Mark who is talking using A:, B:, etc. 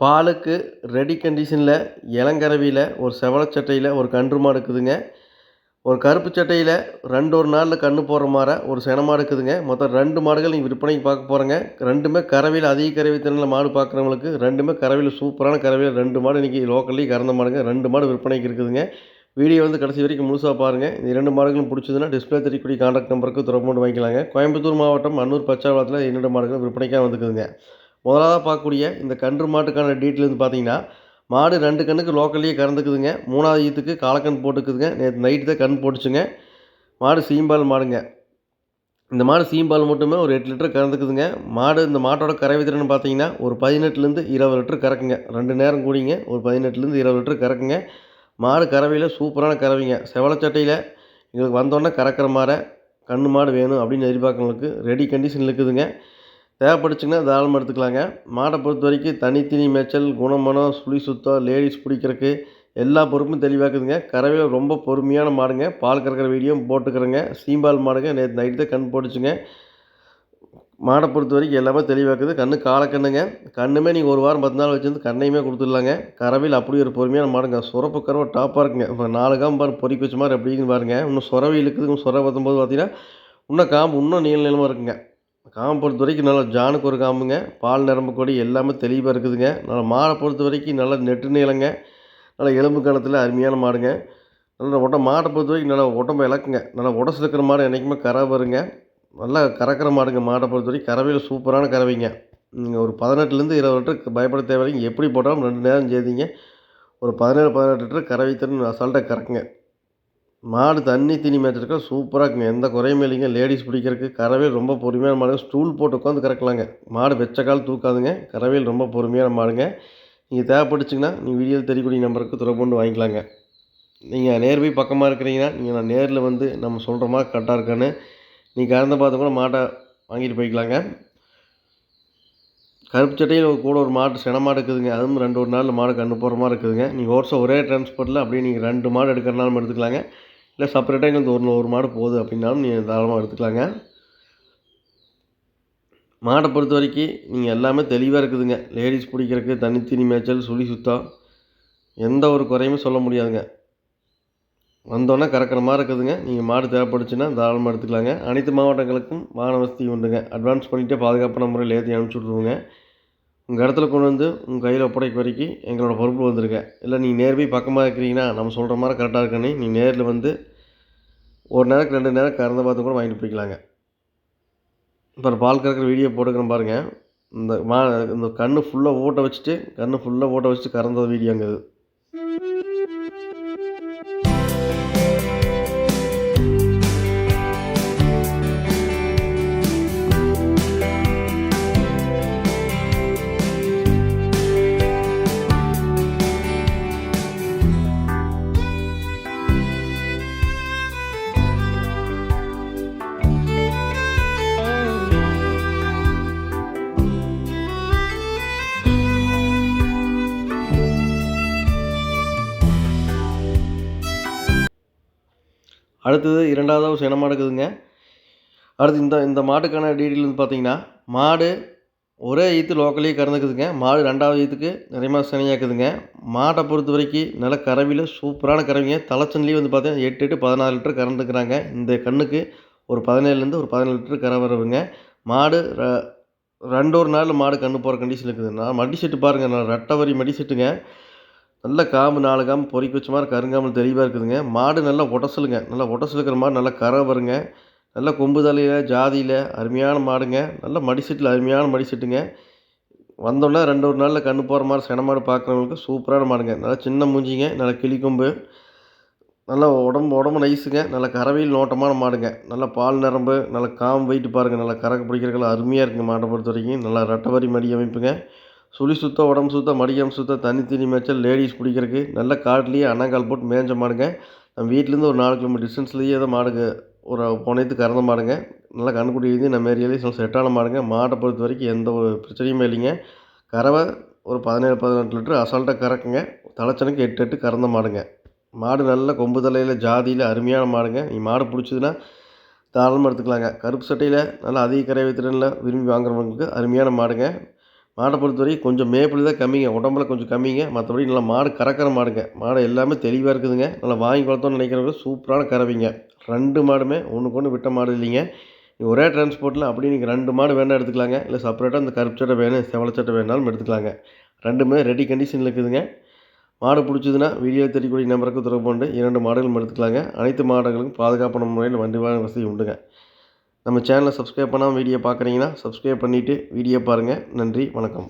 A: பாலுக்கு ரெடி கண்டிஷனில் இளங்கரவியில் ஒரு செவலச்சட்டையில் ஒரு கன்று மாடு இருக்குதுங்க. ஒரு கருப்பு சட்டையில் ரெண்டு ஒரு நாளில் கன்று போடுற மாதிரி ஒரு சென மாடு இருக்குதுங்க. மொத்தம் ரெண்டு மாடுகள் நீங்கள் விற்பனைக்கு பார்க்க போகிறேங்க ரெண்டுமே கறவையில் அதிக கறவை திறனில் மாடு பார்க்குறவங்களுக்கு ரெண்டுமே கறவையில் சூப்பரான கறவையில் ரெண்டு மாடு இன்றைக்கி லோக்கல்லேயே கறந்த மாடுங்க. ரெண்டு மாடு விற்பனைக்கு இருக்குதுங்க. வீடியோ வந்து கடைசி வரைக்கும் முழுசாக பாருங்கள் இந்த இரண்டு மாடுகளும் பிடிச்சதுன்னா டிஸ்பிளே தெரியக்கூடிய கான்டாக்ட் நம்பருக்கு தொடர்பு கொண்டு வாங்கிக்கலாங்க. கோயம்புத்தூர் மாவட்டம் அன்னூர் பச்சாவளத்தில் இரண்டு மாடுகள் விற்பனைக்காக வந்துக்குதுங்க. முதலாவதாக பார்க்கக்கூடிய இந்த கன்று மாட்டுக்கான டீட்டெயில் வந்து பார்த்தீங்கன்னா மாடு ரெண்டு கண்ணுக்கு லோக்கல்லையே கறந்துக்குதுங்க. மூணாவது ஈத்துக்கு காலக்கண் போட்டுக்குதுங்க. நேற்று நைட்டு தான் கண் போட்டுச்சுங்க. மாடு சீம்பால் மாடுங்க. இந்த மாடு சீம்பால் மட்டுமே ஒரு எட்டு லிட்டர் கறந்துக்குதுங்க. மாடு இந்த மாட்டோட கறவை திறன் பார்த்தீங்கன்னா ஒரு பதினெட்டுலேருந்து இருபது லிட்டர் கறக்குங்க. ரெண்டு நேரம் கூடிங்க ஒரு பதினெட்டுலேருந்து இருபது லிட்டர் கறக்குங்க. மாடு கறவையில் சூப்பரான கறவைங்க. செவலச்சட்டையில் எங்களுக்கு வந்தோடனே கறக்கிற மாதிரி கன்று மாடு வேணும் அப்படின்னு எதிர்பார்க்கறவங்களுக்கு ரெடி கண்டிஷனில் இருக்குதுங்க. தேவைப்பட்டுச்சுங்கன்னா தாராளமாக எடுத்துக்கலாங்க. மாடை பொறுத்த வரைக்கும் தனித்தினி மேய்ச்சல் குணமனம் சுழி சுத்தம் லேடிஸ் பிடிக்கிறக்கு எல்லா பொறுப்பும் தெளிவாக்குதுங்க. கறவையில் ரொம்ப பொறுமையான மாடுங்க. பால் கறக்கிற வீடியோ போட்டுக்கிறேங்க. சீம்பால் மாடுங்க. நேற்று நைட்டு தான் கண் போட்டுச்சுங்க. மாடை பொறுத்த வரைக்கும் எல்லாமே தெளிவாக்குது. கண்ணு காலக்கண்ணுங்க கண்ணுமே நீங்கள் ஒரு வாரம் பத்து நாள் வச்சுருந்து கண்ணையுமே கொடுத்துடலாங்க. கறவையில் அப்படி ஒரு பொறுமையான மாடுங்க. சுரப்பு கறவை டாப்பாக இருக்குங்க. இப்போ நாலு காம்பு பாருங்க. பொறிக்கு வச்ச மாதிரி எப்படின்னு பாருங்க. இன்னும் சுரவி இழுக்குது. சுர பத்தும்போது பார்த்தீங்கன்னா இன்னும் காம்பு இன்னும் நீள நிலமாக இருக்குங்க. காம பொறுத்த வரைக்கும் நல்லா ஜானுக்கு ஒரு காம்புங்க. பால் நிரம்பு கொடி எல்லாமே தெளிவாக இருக்குதுங்க. நல்லா மாடை பொறுத்த வரைக்கும் நல்லா நெட்டு நீளங்க. நல்லா எலும்பு கணத்தில் அருமையான மாடுங்க. நல்லா உட மாடை பொறுத்த வரைக்கும் நல்லா உடம்பு இலக்குங்க. நல்லா உடசு இருக்கிற மாடு என்றைக்குமே கரை வருங்க. நல்லா கறக்கிற மாடுங்க. மாடை பொறுத்த வரைக்கும் கறவையில் சூப்பரான கறவைங்க. நீங்கள் ஒரு பதினெட்டுலேருந்து இருபது லிட்டர் பயப்பட தேவையில்லைங்க எப்படி போட்டாலும் ரெண்டு நேரம் செய்திங்க. ஒரு பதினேழு பதினெட்டு லிட்டர் கறவை திறன் அசால்ட்டாக கறக்குங்க. மாடு தண்ணி தீனி மேய்ச்சலுக்கு சூப்பராக இருக்குங்க. எந்த குறையுமே இல்லைங்க. லேடிஸ் பிடிக்கிறதுக்கு கறவையில் ரொம்ப பொறுமையான மாடுங்க. ஸ்டூல் போட்டு உட்காந்து கறக்கலாங்க. மாடு வெச்ச கால் தூக்காதுங்க. கறவையில் ரொம்ப பொறுமையான மாடுங்க. நீங்கள் தேவைப்பட்டுச்சிங்கன்னா நீங்கள் வீடியோவில் தெரியக்கூடிய நம்பருக்கு தொடர்பு கொண்டு வாங்கிக்கலாங்க. நீங்கள் நேர் போய் பக்கமாக இருக்கிறீங்கன்னா நீங்கள் நான் நேரில் வந்து நம்ம சொல்கிற மாதிரி கரெக்டாக இருக்கான்னு நீங்கள் கறந்த பார்த்து கூட மாட்டை வாங்கிட்டு போய்க்கலாங்க. கருப்பு சட்டையில் ஒரு கூட ஒரு மாடு சென மாடு இருக்குதுங்க. அதுவும் ரெண்டு ஒரு நாளில் மாடு கன்று போகிற மாதிரி இருக்குதுங்க. நீங்கள் வருஷம் ஒரே டிரான்ஸ்போர்ட்டில் அப்படியே நீங்கள் ரெண்டு மாடு எடுக்கிறனாலும் எடுத்துக்கலாங்க. இல்லை செப்பரேட்டாக எங்களுக்கு ஒரு ஒரு மாடு போகுது அப்படின்னாலும் நீங்கள் தாராளமாக எடுத்துக்கலாங்க. மாடை பொறுத்த வரைக்கும் நீங்கள் எல்லாமே தெளிவாக இருக்குதுங்க. லேடிஸ் பிடிக்கிறதுக்கு தனித்தீனி மேய்ச்சல் சுழி சுத்தம் எந்த ஒரு குறையுமே சொல்ல முடியாதுங்க. வந்தோன்னே கறக்கிற மாதிரி இருக்குதுங்க. நீங்கள் மாடு தேவைப்படுச்சுன்னா தாராளமாக எடுத்துக்கலாங்க. அனைத்து மாவட்டங்களுக்கும் வாகன வசதி உண்டுங்க. அட்வான்ஸ் பண்ணிவிட்டு பாதுகாப்பான முறையில் ஏற்றி அனுப்பிச்சி விட்ருவோங்க உங்கள் இடத்துல கொண்டு வந்து உங்கள் கையில் ஒப்படைக்க வரைக்கும் எங்களோட பொறுப்பு வந்துருங்க இல்லை நீங்கள் நேர் போய் பக்கமாக இருக்கிறீங்கன்னா நம்ம சொல்கிற மாதிரி கரெக்டாக இருக்குன்னு நீங்கள் நேரில் வந்து ஒரு நேரம் ரெண்டு நேரம் கறந்த பார்த்து கூட வாங்கிட்டு போய்க்கலாங்க. இப்போ பால் கறக்கிற வீடியோ போட்டுக்கிறேன் பாருங்கள் இந்த மா இந்த கண்ணு ஃபுல்லாக ஓட்ட வச்சுட்டு கன்று ஃபுல்லாக ஓட்ட வச்சுட்டு கறந்த வீடியோங்க அடுத்தது இரண்டாவது ஒரு சென மாடு இருக்குதுங்க. அடுத்து இந்த இந்த மாட்டுக்கான டீட்டெயில் வந்து பார்த்தீங்கன்னா மாடு ஒரே ஈத்து லோக்கல்லே கறந்துக்குதுங்க. மாடு ரெண்டாவது ஈத்துக்கு நிறைய மாதம் சினையாக்குதுங்க மாட்டை பொறுத்த வரைக்கும் நல்ல கறவியில் சூப்பரான கறவிங்க. தலைச்சன்லேயே வந்து பார்த்தீங்கன்னா எட்டு எட்டு பதினாறு லிட்டர் கறந்துக்கிறாங்க. இந்த கண்ணுக்கு ஒரு பதினேழுலேருந்து ஒரு பதினேழு லிட்டர் கரை வருதுங்க மாடு ர ரெண்டு ஒரு நாளில் மாடு கன்று போகிற கண்டிஷன் இருக்குது. நான் மடி செட்டு பாருங்கள் நான் ரெட்டை வரி மடி செட்டுங்க. நல்ல காம்பு நாலு காம்பு பொறிக்க வச்ச மாதிரி கருங்காமல் தெளிவாக இருக்குதுங்க. மாடு நல்லா உடசலுங்க. நல்லா உடசலுக்கிற இருக்கிற நல்லா கரை வருங்க. நல்ல கொம்பு தலையில் ஜாதியில் அருமையான மாடுங்க. நல்ல மடிசீட்டில் அருமையான மடிசீட்டுங்க. வந்தோடனே ரெண்டு ஒரு நாளில் கண்ணு போகிற மாதிரி சென மாடு பார்க்குறவங்களுக்கு சூப்பரான மாடுங்க. நல்லா சின்ன மூஞ்சிங்க நல்லா கிளி கொம்பு. நல்லா உடம்பு உடம்பு நைஸுங்க. நல்ல கறவையில் நோட்டமான மாடுங்க. நல்லா பால் நிரம்பு நல்லா காம்பு வெயிட்டு பாருங்கள் நல்லா கறக்க பிடிக்கிறக்கெல்லாம் அருமையாக இருக்குங்க மாட்டை பொறுத்த வரைக்கும் நல்லா ரெட்டவரி மடி அமைப்புங்க. சுழி சுத்த உடம்பு சுத்த மடியம் சுத்த தண்ணி தீனி மேய்ச்சல் லேடிஸ் பிடிக்கிறதுக்கு நல்ல காட்டிலேயே அண்ணாங்கால் போட்டு மேய்ஞ்ச மாடுங்க. நம்ம வீட்டிலேருந்து ஒரு நாலு கிலோமீட்டர் டிஸ்டன்ஸ்லேயே தான் மாடுங்க ஒரு புனைத்து கறந்த மாடுங்க. நல்லா கண்ணுக்குட்டி எழுதி நம்ம ஏரியாலேயே சில செட்டான மாடுங்க. மாட்டை பொறுத்த வரைக்கும் எந்த ஒரு பிரச்சனையுமே இல்லைங்க. கறவை ஒரு பதினேழு பதினெட்டு லிட்டர் அசால்ட்டாக கறக்குங்க. தலைச்சனுக்கு எட்டு எட்டு கறந்த மாடுங்க. மாடு நல்ல கொம்பு தலையில் ஜாதியில் அருமையான மாடுங்க. நீ மாடு பிடிச்சதுன்னா தாராளமாக எடுத்துக்கலாங்க. கருப்பு சட்டையில் நல்லா அதிக கரை வைத்திறனில் விரும்பி வாங்குறவங்களுக்கு அருமையான மாடுங்க. மாடை பொறுத்தவரைக்கும் கொஞ்சம் மேய்ப்பல் தான் கம்மிங்க உடம்புல கொஞ்சம் கம்மிங்க. மற்றபடி நல்லா மாடு கறக்கிற மாடுங்க. மாடு எல்லாமே தெளிவாக இருக்குதுங்க. நல்லா வாங்கி வளர்த்தோன்னு நினைக்கிறவங்க சூப்பரான கறவைங்க. ரெண்டு மாடுமே ஒன்றுக்கு ஒன்று விட்ட மாடு இல்லைங்க. நீங்கள் ஒரே டிரான்ஸ்போர்ட்டில் அப்படி நீங்கள் ரெண்டு மாடு வேணால் எடுத்துக்கலாங்க. இல்லை செப்பரேட்டாக இந்த கருப்பு சட்டை வேணும் செவலச்சட்டை வேணாலும் எடுத்துக்கலாங்க. ரெண்டுமே ரெடி கண்டிஷனில் இருக்குதுங்க. மாடு பிடிச்சதுன்னா வீடியோ தெரியக்கூடிய நம்பருக்கு தொடர்பு கொண்டு இரண்டு மாடுகளும் எடுத்துக்கலாங்க. அனைத்து மாடுகளுக்கும் பாதுகாப்பான முறையில் வண்டி வாங்க வசதி உண்டுங்க. நம்ம சேனலை சப்ஸ்கிரைப் பண்ணாமல் வீடியோ பார்க்குறீங்கன்னா சப்ஸ்கிரைப் பண்ணிவிட்டு வீடியோ பாருங்கள் நன்றி வணக்கம்.